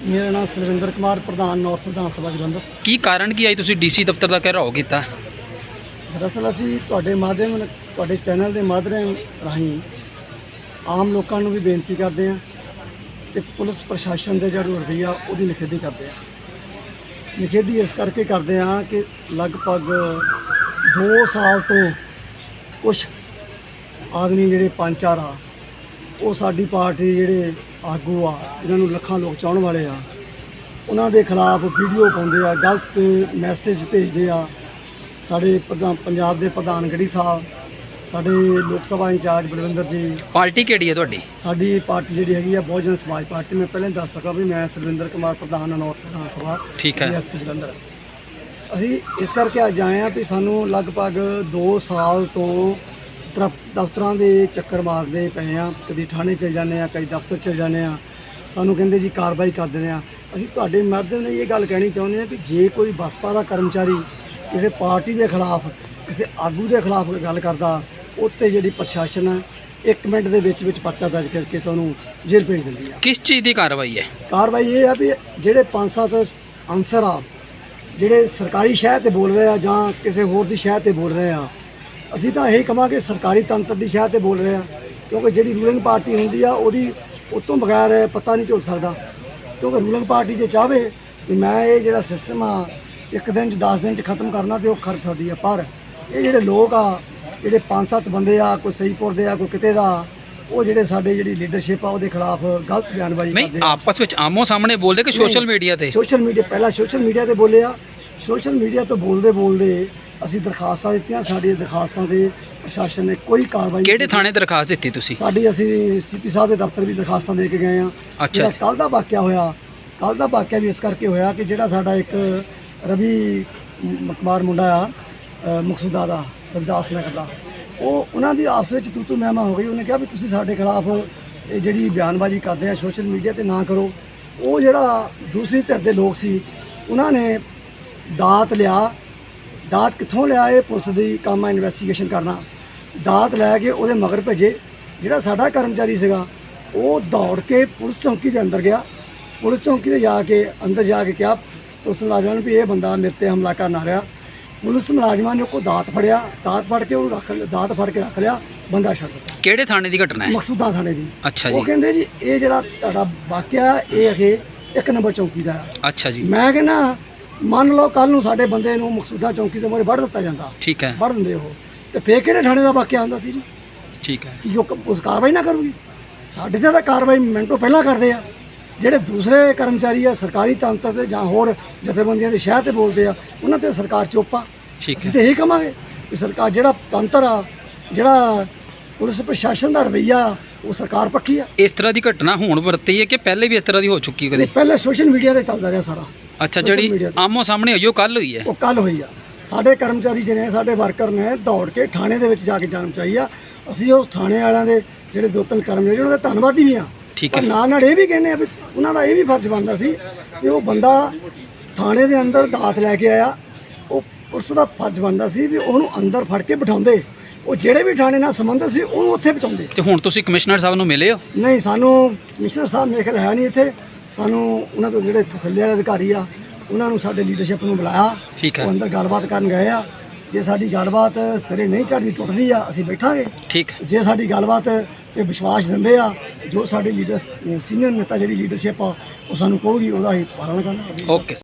ਮੇਰਾ ਨਾਮ ਸੁਲਵਿੰਦਰ ਕੁਮਾਰ ਪ੍ਰਧਾਨ ਨਾਰਥ ਵਿਧਾਨ ਸਭਾ ਜਲੰਧਰ। ਕੀ ਕਾਰਨ ਕੀ ਆਈ ਤੁਸੀਂ ਡੀਸੀ ਦਫ਼ਤਰ ਦਾ ਘਿਰਾਓ ਕੀਤਾ? ਦਰਅਸਲ ਅਸੀਂ ਤੁਹਾਡੇ ਮਾਧਿਅਮ ਤੁਹਾਡੇ ਚੈਨਲ ਦੇ ਮਾਧਿਅਮ ਰਾਹੀਂ ਆਮ ਲੋਕਾਂ ਨੂੰ ਵੀ ਬੇਨਤੀ ਕਰਦੇ ਹਾਂ ਕਿ ਪੁਲਿਸ ਪ੍ਰਸ਼ਾਸਨ ਦੇ ਜਿਹੜਾ ਰਵੱਈਆ ਉਹਦੀ ਨਿਖੇਧੀ ਕਰਦੇ ਹਾਂ। ਨਿਖੇਧੀ ਇਸ ਕਰਕੇ ਕਰਦੇ ਹਾਂ ਕਿ ਲਗਭਗ 2 ਸਾਲ ਤੋਂ ਕੁਝ ਆਦਮੀ ਜਿਹੜੇ ਪੰਜ ਚਾਰ ਆ ਉਹ ਸਾਡੀ ਪਾਰਟੀ ਜਿਹੜੇ ਆਗੂ ਆ ਜਿਨ੍ਹਾਂ ਨੂੰ ਲੱਖਾਂ ਲੋਕ ਚਾਹਣ ਵਾਲੇ ਆ ਉਹਨਾਂ ਦੇ ਖਿਲਾਫ ਵੀਡੀਓ ਪਾਉਂਦੇ ਆ ਗਲਤ ਮੈਸੇਜ ਭੇਜਦੇ ਆ। ਸਾਡੇ ਪ੍ਰਧਾਨ ਪੰਜਾਬ ਦੇ ਪ੍ਰਧਾਨ ਗੜੀ ਸਾਹਿਬ ਸਾਡੇ ਲੋਕ ਸਭਾ ਇੰਚਾਰਜ ਬਲਵਿੰਦਰ ਜੀ। ਪਾਰਟੀ ਕਿਹੜੀ ਹੈ ਤੁਹਾਡੀ? ਸਾਡੀ ਪਾਰਟੀ ਜਿਹੜੀ ਹੈਗੀ ਆ ਬਹੁਜਨ ਸਮਾਜ ਪਾਰਟੀ। ਮੈਂ ਪਹਿਲਾਂ ਦੱਸ ਸਕਾਂ ਵੀ ਮੈਂ ਸੁਰਿੰਦਰ ਕੁਮਾਰ ਪ੍ਰਧਾਨ ਨਾਰਥ ਵਿਧਾਨ ਸਭਾ ਠੀਕ ਹੈ। ਡੀਐਸਪੀ ਜਲੰਧਰ। ਅਸੀਂ ਇਸ ਕਰਕੇ ਅੱਜ ਆਏ ਆ ਵੀ ਸਾਨੂੰ ਲਗਭਗ 2 ਸਾਲ ਤੋਂ ਤਰਫ ਦਫ਼ਤਰਾਂ ਦੇ ਚੱਕਰ ਮਾਰਦੇ ਪਏ ਆ ਕਦੀ ਥਾਣੇ ਚਲ ਜਾਂਦੇ ਆ ਕਦੀ ਦਫ਼ਤਰ ਚਲ ਜਾਂਦੇ ਆ ਸਾਨੂੰ ਕਹਿੰਦੇ ਜੀ ਕਾਰਵਾਈ ਕਰ ਦਿੰਦੇ ਆ ਅਸੀਂ ਤੁਹਾਡੇ ਮਾਧਿਅਮ ਨਾਲ ਇਹ ਗੱਲ ਕਹਿਣੀ ਚਾਹੁੰਦੇ ਆ ਕਿ ਜੇ ਕੋਈ ਬਸਪਾ ਦਾ ਕਰਮਚਾਰੀ ਕਿਸੇ ਪਾਰਟੀ ਦੇ ਖਿਲਾਫ ਕਿਸੇ ਆਗੂ ਦੇ ਖਿਲਾਫ ਗੱਲ ਕਰਦਾ ਉੱਤੇ ਜਿਹੜੀ ਪ੍ਰਸ਼ਾਸਨ ਹੈ 1 ਮਿੰਟ ਦੇ ਵਿੱਚ ਵਿੱਚ ਪਰਚਾ ਦਰਜ ਕਰਕੇ ਤੁਹਾਨੂੰ ਜੇਲ੍ਹ ਭੇਜ ਦਿੰਦੀ ਆ। ਕਿਸ ਚੀਜ਼ ਦੀ ਕਾਰਵਾਈ ਹੈ? ਕਾਰਵਾਈ ਇਹ ਆ ਵੀ ਜਿਹੜੇ ਪੰਜ ਸੱਤ ਅਨਸਰ ਆ ਜਿਹੜੇ ਸਰਕਾਰੀ ਸ਼ਹਿਰ ਤੇ ਬੋਲ ਰਹੇ ਆ ਜਾਂ ਕਿਸੇ ਹੋਰ ਦੀ ਸ਼ਹਿਰ ਤੇ ਬੋਲ ਰਹੇ ਆ ਅਸੀਂ ਤਾਂ ਇਹੀ ਕਹਾਂਗੇ ਸਰਕਾਰੀ ਤੰਤਰ ਦੀ ਸ਼ਹਿਰ ਤੇ ਬੋਲ ਰਹੇ ਆ ਕਿਉਂਕਿ ਜਿਹੜੀ ਰੂਲਿੰਗ ਪਾਰਟੀ ਹੁੰਦੀ ਆ ਉਹਦੀ ਉਤੋਂ ਬਗੈਰ ਪਤਾ ਨਹੀਂ ਝੁੱਲ ਸਕਦਾ ਕਿਉਂਕਿ ਰੂਲਿੰਗ ਪਾਰਟੀ ਜੇ ਚਾਹਵੇ ਕਿ ਮੈਂ ਇਹ ਜਿਹੜਾ ਸਿਸਟਮ ਆ ਇੱਕ ਦਿਨ ਚ 10 ਦਿਨ ਚ ਖਤਮ ਕਰਨਾ ਤੇ ਉਹ ਕਰ ਸਕਦੀ ਆ ਪਰ ਇਹ ਜਿਹੜੇ ਲੋਕ ਆ ਜਿਹੜੇ ਪੰਜ ਸੱਤ ਬੰਦੇ ਆ ਕੋਈ ਸਹੀਪੁਰ ਦੇ ਆ ਕੋਈ ਕਿਤੇ ਦਾ ਉਹ ਜਿਹੜੇ ਸਾਡੇ ਜਿਹੜੀ ਲੀਡਰਸ਼ਿਪ ਆ ਉਹਦੇ ਖਿਲਾਫ ਗਲਤ ਬਿਆਨਬਾਜ਼ੀ ਨਹੀਂ ਕਰਦੇ ਆ ਆਪਸ ਵਿੱਚ ਆਮੋ ਸਾਹਮਣੇ ਬੋਲਦੇ ਕਿ ਸੋਸ਼ਲ ਨਹੀਂ। ਮੀਡੀਆ ਤੇ ਸੋਸ਼ਲ ਮੀਡੀਆ ਪਹਿਲਾਂ ਸੋਸ਼ਲ ਮੀਡੀਆ ਤੇ ਬੋਲੇ ਆ ਸੋਸ਼ਲ ਮੀਡੀਆ ਤੋਂ ਬੋਲਦੇ ਬੋਲਦੇ ਅਸੀਂ ਦਰਖਾਸਤਾਂ ਦਿੱਤੀਆਂ ਸਾਡੀਆਂ ਦਰਖਾਸਤਾਂ ਤੇ ਪ੍ਰਸ਼ਾਸਨ ਨੇ ਕੋਈ ਕਾਰਵਾਈ ਕਿਹੜੇ। ਥਾਣੇ ਦਰਖਾਸਤ ਦਿੱਤੀ ਤੁਸੀਂ? ਸਾਡੀ ਅਸੀਂ ਸੀਪੀ ਸਾਹਿਬ ਦੇ ਦਫ਼ਤਰ ਵੀ ਦਰਖਾਸਤਾਂ ਦੇ ਕੇ ਗਏ ਆ ਅੱਛਾ ਜਿਹੜਾ ਕੱਲ ਦਾ ਵਾਕਿਆ ਹੋਇਆ ਕੱਲ ਦਾ ਵਾਕਿਆ ਵੀ ਇਸ ਕਰਕੇ ਹੋਇਆ ਕਿ ਜਿਹੜਾ ਸਾਡਾ ਇੱਕ ਰਵੀ ਮਕਮਾਰ ਮੁੰਡਾ ਆ ਮਕਸੂਦਾ ਦਾ ਰਵਿਦਾਸ ਨਗਰ ਦਾ ਉਹ ਉਹਨਾਂ ਦੀ ਆਪਸ ਵਿੱਚ ਤੂੰ ਤੂੰ ਮਹਿਮਾ ਹੋ ਗਈ। ਉਹਨੇ ਕਿਹਾ ਵੀ ਤੁਸੀਂ ਸਾਡੇ ਖਿਲਾਫ ਇਹ ਜਿਹੜੀ ਬਿਆਨਬਾਜ਼ੀ ਕਰਦੇ ਆ ਸੋਸ਼ਲ ਮੀਡੀਆ ਤੇ ਨਾ ਕਰੋ। ਉਹ ਜਿਹੜਾ ਦੂਸਰੀ ਧਿਰ ਦੇ ਲੋਕ ਸੀ ਉਹਨਾਂ ਨੇ ਦਾਤ ਲਿਆ। ਦਾਤ ਕਿੱਥੋਂ ਲਿਆ ਇਹ ਪੁਲਿਸ ਦੀ ਕੰਮ ਆ ਇਨਵੈਸਟੀਗੇਸ਼ਨ ਕਰਨਾ। ਦਾਤ ਲੈ ਕੇ ਉਹਦੇ ਮਗਰ ਭੇਜੇ। ਜਿਹੜਾ ਸਾਡਾ ਕਰਮਚਾਰੀ ਸੀਗਾ ਉਹ ਦੌੜ ਕੇ ਪੁਲਿਸ ਚੌਂਕੀ ਦੇ ਅੰਦਰ ਗਿਆ। ਪੁਲਿਸ ਚੌਂਕੀ ਤੇ ਜਾ ਕੇ ਅੰਦਰ ਜਾ ਕੇ ਕਿਹਾ ਪੁਲਿਸ ਮੁਲਾਜ਼ਮਾਂ ਨੂੰ ਵੀ ਇਹ ਬੰਦਾ ਮੇਰੇ ਤੇ ਹਮਲਾ ਕਰਨ ਆ ਰਿਹਾ। ਪੁਲਿਸ ਮੁਲਾਜ਼ਮਾਂ ਨੇ ਉਹ ਕੋ ਦਾਤ ਫੜਿਆ। ਦਾਤ ਫੜ ਕੇ ਉਹਨੂੰ ਰੱਖ ਲਿਆ ਦਾਤ ਫੜ ਕੇ ਰੱਖ ਲਿਆ ਬੰਦਾ ਛੱਡ ਦਿੱਤਾ। ਕਿਹੜੇ ਥਾਣੇ ਦੀ ਘਟਨਾ ਹੈ? ਮਕਸੂਦਾ ਥਾਣੇ ਦੀ। ਅੱਛਾ ਉਹ ਜੀ ਕਹਿੰਦੇ ਜੀ ਇਹ ਜਿਹੜਾ ਤੁਹਾਡਾ ਵਾਕਿਆ ਇਹ ਅਖੇ ਇੱਕ ਨੰਬਰ ਚੌਂਕੀ ਦਾ ਅੱਛਾ ਜੀ। ਮੈਂ ਕਹਿੰਦਾ ਮੰਨ ਲਓ ਕੱਲ ਨੂੰ ਸਾਡੇ ਬੰਦੇ ਨੂੰ ਮਕਸੂਦਾ ਚੌਂਕੀ ਦੇ ਮੋਰੇ ਵੜ ਦਿੱਤਾ ਜਾਂਦਾ। ਠੀਕ ਹੈ। ਵੜ ਦਿੰਦੇ ਉਹ। ਤੇ ਫੇਰ ਕਿਹੜੇ ਥਾਣੇ ਦਾ ਵਾਕਿਆ ਹੁੰਦਾ ਸੀ ਜੀ? ਠੀਕ ਹੈ। ਕਿ ਉਹ ਉਸ ਕਾਰਵਾਈ ਨਾ ਕਰੂਗੀ। ਸਾਡੇ ਤੇ ਤਾਂ ਕਾਰਵਾਈ ਮਿੰਟੋ ਪਹਿਲਾਂ ਕਰਦੇ ਆ। ਜਿਹੜੇ ਦੂਸਰੇ ਕਰਮਚਾਰੀ ਆ ਸਰਕਾਰੀ ਤੰਤਰ ਤੇ ਜਾਂ ਹੋਰ ਜਥੇਬੰਦੀਆਂ ਦੇ ਸ਼ਹਿਰ ਤੇ ਬੋਲਦੇ ਆ ਉਹਨਾਂ ਤੇ ਸਰਕਾਰ ਚੁੱਪ ਅਸੀਂ ਹੈ। ਤੇ ਇਹੀ ਕਵਾਂਗੇ ਕਿ ਸਰਕਾਰ ਜਿਹੜਾ ਤੰਤਰ ਆ ਜਿਹੜਾ ਪੁਲਿਸ ਪ੍ਰਸ਼ਾਸਨ ਦਾ ਰਵੱਈਆ ਉਹ ਸਰਕਾਰ ਪੱਕੀ ਆ। ਇਸ ਤਰ੍ਹਾਂ ਦੀ ਘਟਨਾ ਹੁਣ ਵਰਤੀ ਹੈ ਕਿ ਪਹਿਲੇ ਵੀ ਇਸ ਤਰ੍ਹਾਂ ਦੀ ਹੋ ਚੁੱਕੀ ਕਦੇ? ਪਹਿਲੇ ਸੋਸ਼ਲ ਮੀਡੀਆ ਤੇ ਚੱਲਦਾ ਰਿਹਾ ਸਾਰਾ। ਅੱਛਾ ਜਿਹੜੀ। ਆਮੋ ਸਾਹਮਣੇ ਹੋਈ ਉਹ ਕੱਲ ਹੋਈ ਹੈ? ਉਹ ਕੱਲ ਹੋਈ ਆ। ਸਾਡੇ ਕਰਮਚਾਰੀ ਜਿਹੜੇ ਸਾਡੇ ਵਰਕਰ ਨੇ ਦੌੜ ਕੇ ਥਾਣੇ ਦੇ ਵਿੱਚ ਜਾ ਕੇ ਜਾਣ ਚਾਹੀ ਆ। ਅਸੀਂ ਉਸ ਥਾਣੇ ਵਾਲਿਆਂ ਦੇ ਜਿਹੜੇ ਦੋ ਤਿੰਨ ਕਰਮਚਾਰੀ ਉਹਨਾਂ ਦੇ ਧੰਨਵਾਦੀ ਵੀ ਆ। ਠੀਕ ਪਰ ਹੈ। ਨਾਲ ਨਾਲ ਇਹ ਵੀ ਕਹਿੰਦੇ ਆ ਵੀ ਉਹਨਾਂ ਦਾ ਇਹ ਵੀ ਫਰਜ਼ ਬਣਦਾ ਸੀ ਕਿ ਉਹ ਬੰਦਾ ਥਾਣੇ ਦੇ ਅੰਦਰ ਦਾਤ ਲੈ ਕੇ ਆਇਆ। ਉਹ ਪੁਲਿਸ ਦਾ ਫਰਜ਼ ਬਣਦਾ ਸੀ ਵੀ ਉਹਨੂੰ ਅੰਦਰ ਫੜ ਕੇ ਬਿਠਾਉਂਦੇ। ਉਹ ਜਿਹੜੇ ਵੀ ਥਾਣੇ ਨਾਲ ਸੰਬੰਧਿਤ ਸੀ ਉਹਨੂੰ ਉੱਥੇ ਪਹੁੰਚਾਉਂਦੇ। ਤੇ ਹੁਣ ਤੁਸੀਂ ਕਮਿਸ਼ਨਰ ਸਾਹਿਬ ਨੂੰ ਮਿਲੇ ਹੋ? ਨਹੀਂ ਸਾਨੂੰ ਕਮਿਸ਼ਨਰ ਸਾਹਿਬ ਮੇਰੇ ਖਿਆਲ ਹੈ ਨਹੀਂ ਇੱਥੇ। ਸਾਨੂੰ ਉਹਨਾਂ ਤੋਂ ਜਿਹੜੇ ਥੱਲੇ ਵਾਲੇ ਅਧਿਕਾਰੀ ਆ ਉਹਨਾਂ ਨੂੰ ਸਾਡੇ ਲੀਡਰਸ਼ਿਪ ਨੂੰ ਬੁਲਾਇਆ। ਠੀਕ ਹੈ ਉਹ ਅੰਦਰ ਗੱਲਬਾਤ ਕਰਨ ਗਏ ਆ। ਜੇ ਸਾਡੀ ਗੱਲਬਾਤ ਸਿਰੇ ਨਹੀਂ ਚੜਦੀ ਟੁੱਟਦੀ ਆ ਅਸੀਂ ਬੈਠਾਂਗੇ। ਠੀਕ। ਜੇ ਸਾਡੀ ਗੱਲਬਾਤ ਤੇ ਵਿਸ਼ਵਾਸ ਦਿੰਦੇ ਆ ਜੋ ਸਾਡੇ ਲੀਡਰ ਸੀਨੀਅਰ ਨੇਤਾ ਜਿਹੜੀ ਲੀਡਰਸ਼ਿਪ ਆ ਉਹ ਸਾਨੂੰ ਕਹੂਗੀ ਉਹਦਾ ਹੀ ਪਾਲਣ ਕਰਨਾ। ਓਕੇ